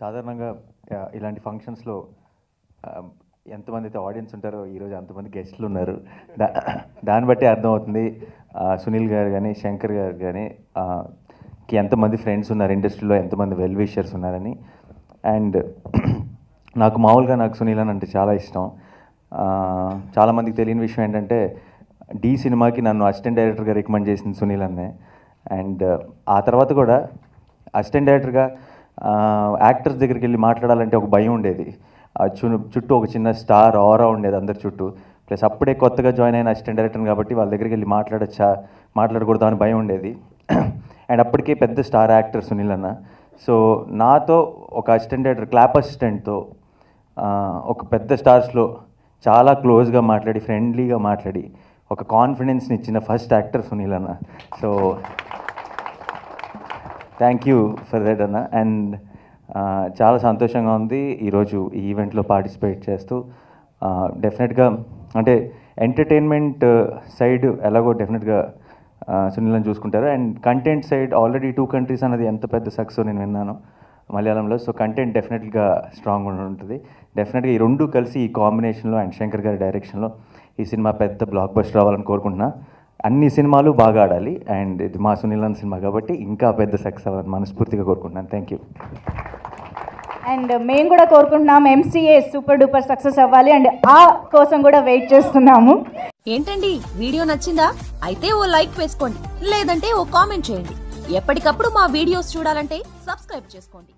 సాధారణంగా ఇలాంటి ఫంక్షన్స్లో ఎంతమంది అయితే ఆడియన్స్ ఉంటారో ఈరోజు అంతమంది గెస్ట్లు ఉన్నారు దా దాన్ని బట్టి అర్థమవుతుంది. సునీల్ గారు కానీ శంకర్ గారు కానీ ఎంతమంది ఫ్రెండ్స్ ఉన్నారు ఇండస్ట్రీలో ఎంతమంది వెల్ విషర్స్ ఉన్నారని. అండ్ నాకు మామూలుగా నాకు సునీల్ అని అంటే చాలా ఇష్టం. చాలామందికి తెలియని విషయం ఏంటంటే డి సినిమాకి నన్ను అసిస్టెంట్ డైరెక్టర్గా రికమెండ్ చేసింది సునీల్ అన్నే. అండ్ ఆ తర్వాత కూడా అసిస్టెంట్ డైరెక్టర్గా యాక్టర్స్ దగ్గరికి వెళ్ళి మాట్లాడాలంటే ఒక భయం ఉండేది. చుట్టూ ఒక చిన్న స్టార్ ఆరా ఉండేది అందరి చుట్టూ. ప్లస్ అప్పుడే కొత్తగా జాయిన్ అయిన అసిస్టెంట్ డైరెక్టర్ కాబట్టి వాళ్ళ దగ్గరికి వెళ్ళి మాట్లాడచ్చా మాట్లాడకూడదు అని భయం ఉండేది. అండ్ అప్పటికే పెద్ద స్టార్ యాక్టర్ సునీల్ అన్న. సో నాతో ఒక అసిస్టెంట్ డైరెక్టర్ క్లాప్ అసిస్టెంట్తో ఒక పెద్ద స్టార్స్లో చాలా క్లోజ్గా మాట్లాడి ఫ్రెండ్లీగా మాట్లాడి ఒక కాన్ఫిడెన్స్ని ఇచ్చిన ఫస్ట్ యాక్టర్ సునీల్ అన్న. So thank you for that అన్న అండ్ చాలా సంతోషంగా ఉంది ఈరోజు ఈ ఈవెంట్లో పార్టిసిపేట్ చేస్తూ. డెఫినెట్గా అంటే ఎంటర్టైన్మెంట్ uh, సైడ్ ఎలాగో డెఫినెట్గా సునీలను చూసుకుంటారు. And content side already two countries అన్నది ఎంత పెద్ద సక్సెస్ నేను విన్నాను మలయాళంలో. సో కంటెంట్ డెఫినెట్గా స్ట్రాంగ్ ఉంటుంది. డెఫినెట్గా ఈ రెండు కలిసి ఈ కాంబినేషన్లో అండ్ శంకర్ గారి డైరెక్షన్లో ఈ సినిమా పెద్ద బ్లాక్ బస్ట్ రావాలని కోరుకుంటున్నా. అన్ని సినిమాలు బాగా ఆడాలి. అండ్ ఇది మా సునీల్ అన్న సినిమా కాబట్టి ఇంకా పెద్ద సక్సెస్ అవ్వాలని మనస్ఫూర్తిగా కోరుకుంటున్నాను. థ్యాంక్ యూ అండ్ మేము కూడా కోరుకుంటున్నాం ఎంసీఏ సూపర్ డూపర్ సక్సెస్ అవ్వాలి. అండ్ ఆ కోసం కూడా వెయిట్ చేస్తున్నాము. ఏంటండి? వీడియో నచ్చిందా? అయితే ఓ లైక్ వేసుకోండి. లేదంటే ఓ కామెంట్ చేయండి. ఎప్పటికప్పుడు మా వీడియోస్ చూడాలంటే సబ్స్క్రైబ్ చేసుకోండి.